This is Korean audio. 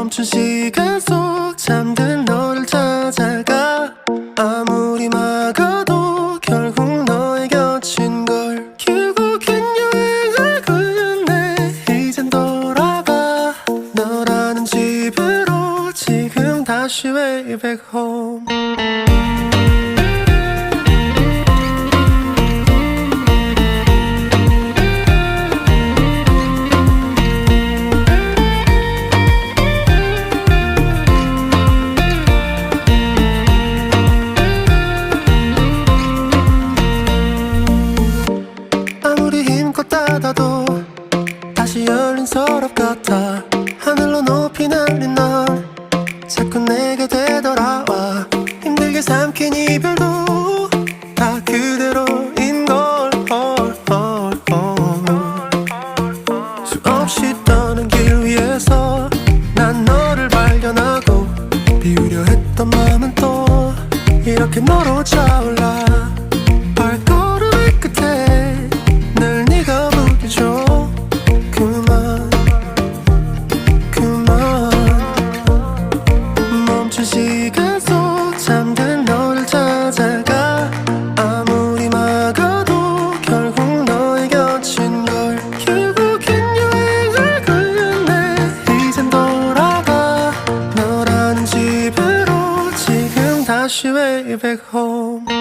멈춘 시간 속 잠든 너를 찾아가. 아무리 막아도 결국 너의 곁인 걸 결국엔 여행을 끝내 이젠 돌아가. 너라는 집으로 지금 다시 way back home 다시 열린 서랍 같아. 하늘로 높이 날린 넌 자꾸 내게 되돌아와. 힘들게 삼킨 이별도 다 그대로인 걸. 수없이 떠는 길 위에서 난 너를 발견하고 비우려 했던 마음은 또 이렇게 너로 차올라 멈춘 시간 속 잠든 너를 찾아가 아무리 막아도 결국 너의 곁인 걸 결국엔 여행을 끝내. 이젠 돌아가 너라는 집으로 지금 다시 way back home